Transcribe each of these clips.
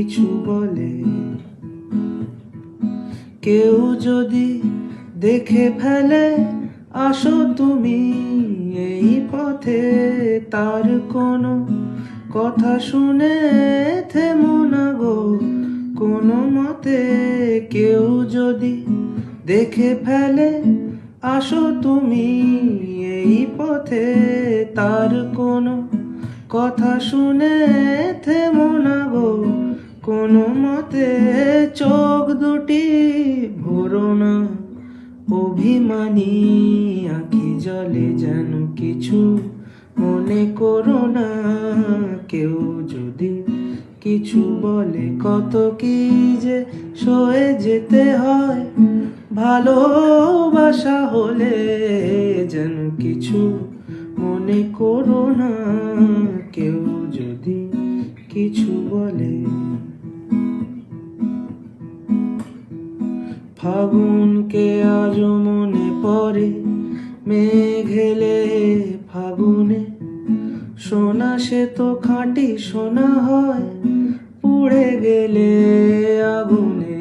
কিছু বলে। কেউ যদি দেখে ফেলে, আসো তুমি এই পথে। তার কোনো কথা শুনে থেমো না গো। কোনো মতে কেউ যদি দেখে ফেলে, আসো তুমি এই পথে। তার কোনো কথা শুনে থেমো না গো। কোনো মতে চোখ দুটি ভরো না অভিমানী আঁকি জলে যেন কিছু মনে করো না। কেউ যদি কিছু বলে কত কি যে সয়ে যেতে হয়। ভালোবাসা হলে যেন কিছু মনে করো না। কেউ যদি কিছু বলে ফাগুনকে আজ মনে পড়ে মেঘেলে ফাগুনে। সোনা সে তো খাঁটি সোনা হয়, পুড়ে গেলে আগুনে।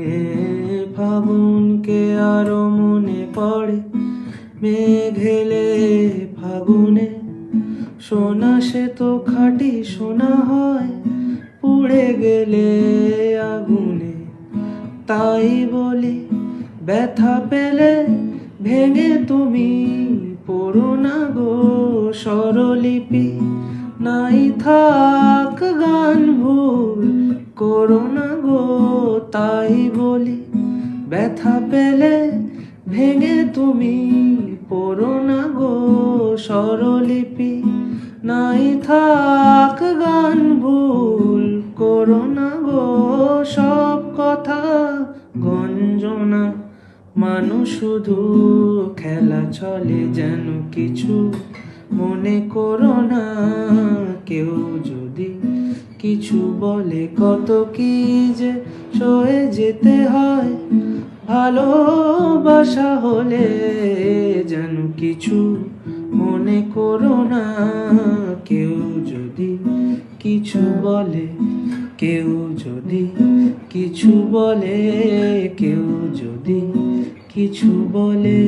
ফাগুনকে আরও মনে পড়ে মেঘেলে ফাগুনে। সোনা সে তো খাঁটি সোনা হয়, পুড়ে গেলে আগুনে। তাই বলি ব্যথা পেলে ভেঙে তুমি পড়ো না গো স্বরলিপি। নাই থাক গান ভুল করো না গো তাই বলি। ব্যথা পেলে ভেঙে তুমি পড়ো না গো স্বরলিপি। নাই থাক গান ভুল করো না গো সব কথা গঞ্জনা। মানুষ শুধু খেলা চলে যেন কিছু মনে করো না। কেউ যদি কিছু বলে কত কি যে সয়ে যেতে হয়। ভালোবাসা হলে যেন কিছু মনে করো না। কেউ যদি কিছু বলে, কেউ যদি কিছু বলে, কেউ যদি কিছু বলে।